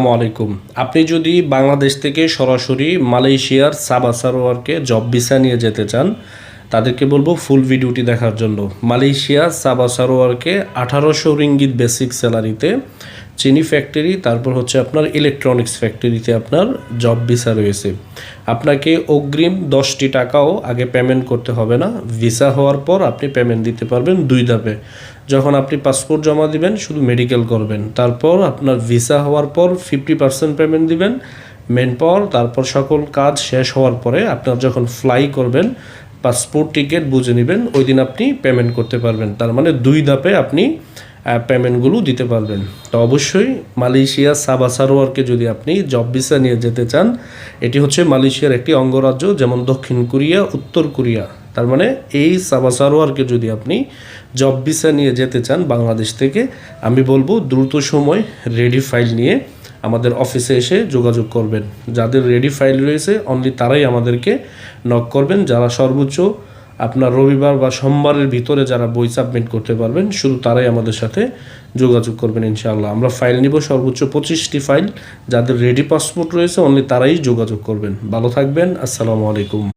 আলাইকুম। আপনি যদি বাংলাদেশ থেকে সরাসরি মালয়েশিয়ার সাবা সারোয়ারকে জব ভিসা নিয়ে যেতে চান, তাদেরকে বলব ফুল ভিডিওটি দেখার জন্য। মালয়েশিয়া সাবা সারোয়ারকে আঠারোশো রিঙ্গিত বেসিক স্যালারিতে চিনি ফ্যাক্টরি তারপর হচ্ছে আপনার ইলেকট্রনিক্স ফ্যাক্টরিতে আপনার জব ভিসা রয়েছে। আপনাকে অগ্রিম দশটি টাকাও আগে পেমেন্ট করতে হবে না। ভিসা হওয়ার পর আপনি পেমেন্ট দিতে পারবেন দুই ধাপে। যখন আপনি পাসপোর্ট জমা দিবেন, শুধু মেডিকেল করবেন। তারপর আপনার ভিসা হওয়ার পর ফিফটি পার্সেন্ট পেমেন্ট দিবেন। মেন পাওয়ার তারপর সকল কাজ শেষ হওয়ার পরে আপনার যখন ফ্লাই করবেন পাসপোর্ট টিকিট বুঝে নেবেন, ওই দিন আপনি পেমেন্ট করতে পারবেন। তার মানে দুই ধাপে আপনি পেমেন্টগুলো দিতে পারবেন। তো অবশ্যই মালয়েশিয়া সাবা সারোয়ারকে যদি আপনি জব ভিসা নিয়ে যেতে চান, এটি হচ্ছে মালয়েশিয়ার একটি অঙ্গরাজ্য, যেমন দক্ষিণ কোরিয়া, উত্তর কোরিয়া। তার মানে এই সাবা সারোয়ারকে যদি আপনি জব ভিসা নিয়ে যেতে চান বাংলাদেশ থেকে, আমি বলব দ্রুত সময় রেডি ফাইল নিয়ে আমাদের অফিসে এসে যোগাযোগ করবেন। যাদের রেডি ফাইল রয়েছে অনলি তারাই আমাদেরকে নক করবেন। যারা সর্বোচ্চ আপনার রবিবার বা সোমবারের ভিতরে যারা বই সাবমিট করতে পারবেন, শুধু তারাই আমাদের সাথে যোগাযোগ করবেন ইনশাআল্লাহ। আমরা ফাইল নিব, সর্বোচ্চ পঁচিশটি ফাইল, যাদের রেডি পাসপোর্ট রয়েছে অনলি তারাই যোগাযোগ করবেন। ভালো থাকবেন, আসসালামু আলাইকুম।